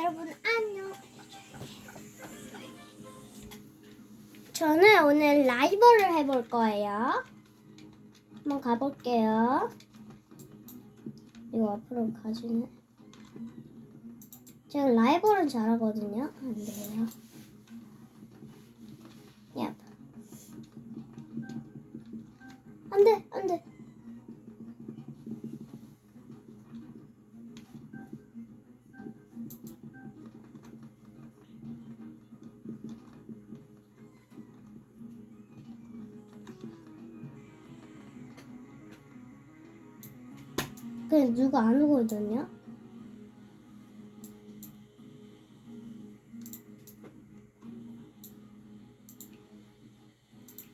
여러분 안녕. 저는 오늘 라이벌을 해볼 거예요. 한번 가볼게요. 이거 앞으로 가주네. 제가 라이벌은 잘하거든요. 안 돼요. 야. 안 돼, 안 돼. 그냥 누가 안 오거든요?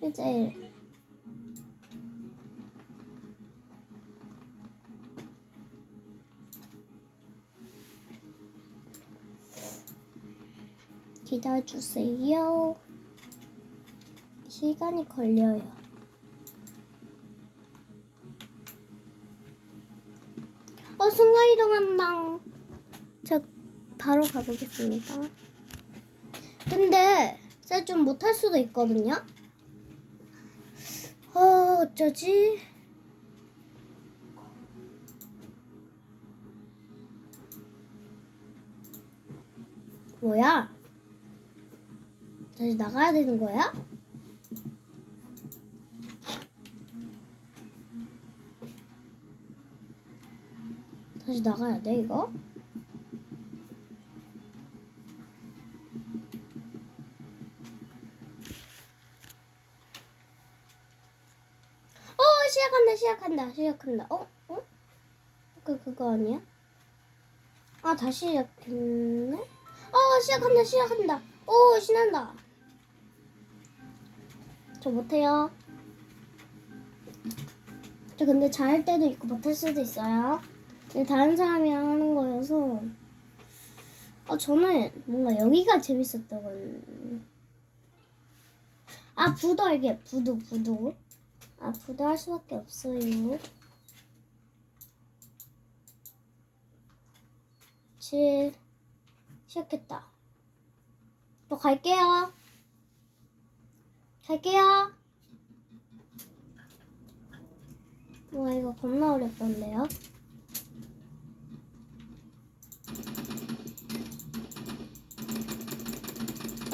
이제 기다려주세요. 시간이 걸려요. 순간이동한다. 저 바로 가보겠습니다. 근데 제가 좀 못할 수도 있거든요. 어, 어쩌지? 뭐야? 다시 나가야 되는 거야? 다시 나가야 돼, 이거? 어, 시작한다, 시작한다, 시작한다. 어? 어? 그, 그거 아니야? 아, 다시 시작했네? 어, 시작한다, 시작한다. 오, 신난다. 저 못해요. 저 근데 잘할 때도 있고 못할 수도 있어요. 근데 다른 사람이 하는 거여서. 어, 저는 뭔가 여기가 재밌었던. 아, 부도 알게. 부도, 부도. 아, 부도 할 수밖에 없어요. 칠. 시작했다. 또 갈게요. 갈게요. 와, 이거 겁나 어렵던데요?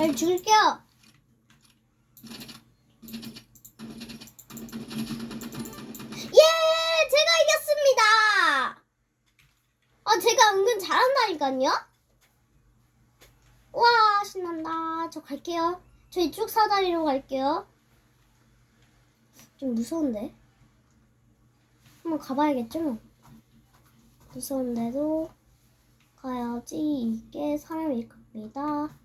잘 줄게요. 예! 제가 이겼습니다! 아, 제가 은근 잘한다니까요? 와, 신난다. 저 갈게요. 저 이쪽 사다리로 갈게요. 좀 무서운데? 한번 가봐야겠죠? 뭐. 무서운데도 가야지 이게 사람일 겁니다.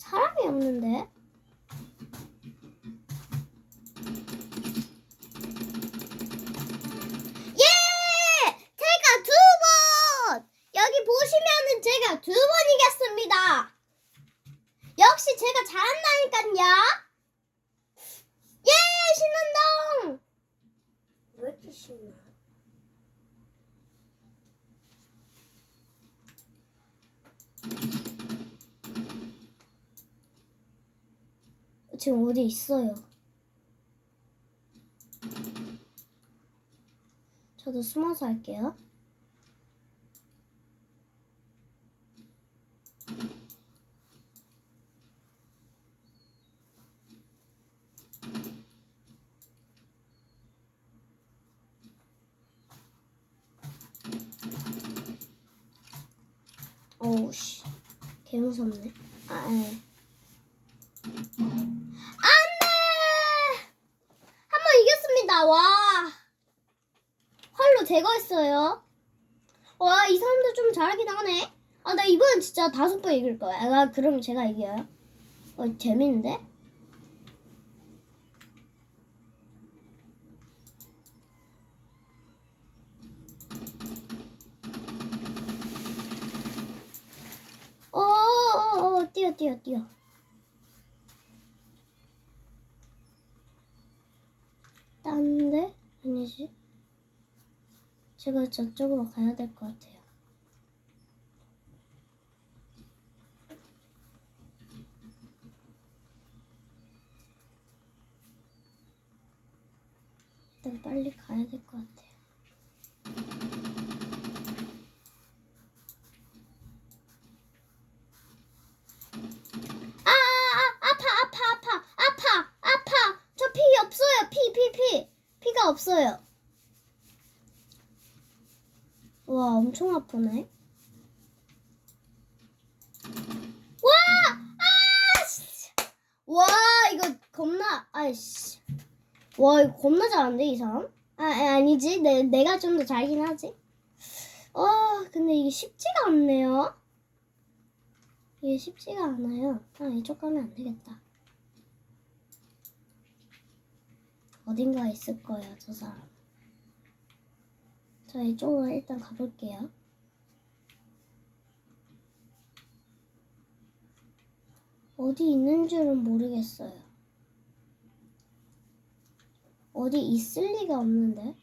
사람이 없는데? 예! 제가 두 번! 여기 보시면은 제가 두 번 이겼습니다. 역시 제가 잘한다니까요. 예! 신난다! 왜 이렇게 신나? 지금 어디 있어요? 저도 숨어서 할게요. 어우 씨, 개 무섭네. 아, 예. 안돼! 한 번 이겼습니다. 와. 활로 제거했어요. 와, 이 사람들 좀 잘하긴 하네. 아, 나 이번엔 진짜 다섯 번 이길 거야. 아, 그럼 제가 이겨요. 어, 재밌는데? 어, 어, 뛰어, 뛰어, 뛰어. 딴데? 아니지. 제가 저쪽으로 가야 될 것 같아요. 일단 빨리 가야 될 것 같아요. 아, 아, 아파, 아파, 아파, 아파, 아파. 저피 없어요. 피, 피, 피. 피가 없어요. 와, 엄청 아프네. 와! 아! 씨. 와, 이거 겁나, 아이씨. 와, 이거 겁나 잘하는데, 이 사람? 아, 아, 아니지. 내, 내가 좀 더 잘긴 하지. 아, 근데 이게 쉽지가 않네요. 이게 쉽지가 않아요. 아, 이쪽 가면 안 되겠다. 어딘가에 있을 거예요, 저 사람. 자, 이쪽으로 일단 가볼게요. 어디 있는 줄은 모르겠어요. 어디 있을 리가 없는데?